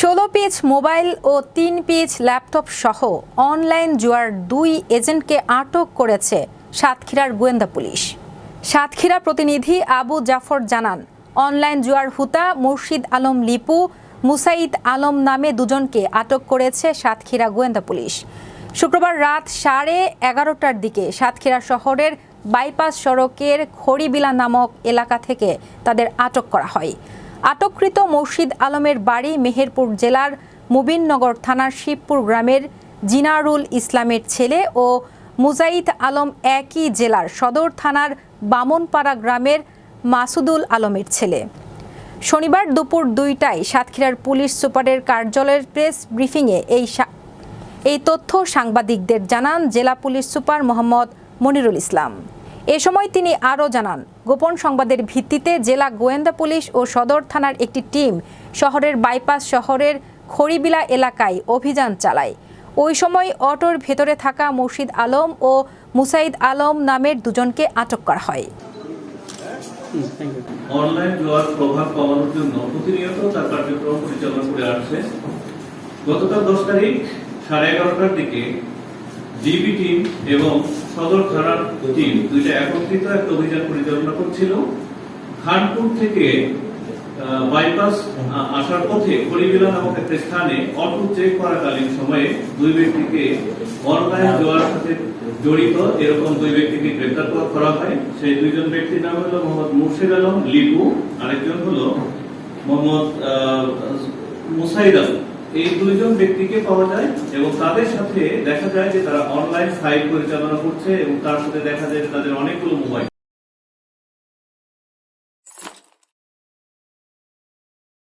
ষোলো pitch mobile ও তিন pitch laptop সহ অনলাইন জুয়ার দুই এজেন্টকে আটক করেছে সাতক্ষীরার গোয়েন্দা পুলিশ। সাতক্ষীরা প্রতিনিধি আবু জাফর জানান, অনলাইন জুয়ার হুতা মুর্শিদ আলম লিপু, মুসাইদ আলম নামে দুজনকে আটক করেছে সাতক্ষীরা গোয়েন্দা পুলিশ। শুক্রবার রাত সাড়ে এগারোটার দিকে সাতক্ষীরা শহরের বাইপাস সড়কের খড়িবিলা নামক এলাকা থেকে তাদের আটক করা হয়। আটককৃত মুর্শিদ আলমের বাড়ি মেহেরপুর জেলার মুবিননগর থানার শিবপুর গ্রামের জিনারুল ইসলামের ছেলে ও মুজাইদ আলম একই জেলার সদর থানার বামনপাড়া গ্রামের মাসুদুল আলমের ছেলে। শনিবার দুপুর দুইটায় সাতক্ষীরার পুলিশ সুপারের কার্যালয়ের প্রেস ব্রিফিংয়ে এই এই তথ্য সাংবাদিকদের জানান জেলা পুলিশ সুপার মোহাম্মদ মনিরুল ইসলাম। এ সময় তিনি আরও জানান, গোপন সংবাদের ভিত্তিতে জেলা গোয়েন্দা পুলিশ ও সদর থানার একটি টিম শহরের বাইপাস শহরের খড়িবিলা এলাকায় অভিযান চালায়। ওই সময় অটোর ভেতরে থাকা মুর্শিদ আলম ও মুসাইদ আলম নামের দুজনকে আটক করা হয়। অনলাইন জুয়ার প্রভাব কমানোর জন্য প্রতিনিয়ত তার কার্যক্রম পরিচালনা করে আসছে। গতকাল দশ তারিখ সাড়ে এগারোটার দিকে জিবি টিম এবং সদর থানার টিম দুইটা একত্রিত একটা অভিযান পরিচালনা করছিল। খানপুর থেকে বাইপাস আসার পথে হরিবিলা নামক একটা স্থানে অটো চেক করাকালীন সময়ে দুই ব্যক্তিকে অনলাইন জোয়ার সাথে জড়িত এরকম দুই ব্যক্তিকে গ্রেপ্তার করা- হয়। সেই দুইজন ব্যক্তির নাম হলো মোহাম্মদ মুর্শিদ আলম, লিপু, আরেকজন হলো মোহাম্মদ মুসাইদ আলম। এই দুইজন ব্যক্তিকে পাওয়া যায় এবং তাদের সাথে দেখা যায় যে তারা অনলাইন সাইট পরিচালনা করছে এবং তার সাথে দেখা যায় যে তাদের অনেকগুলো মোবাইল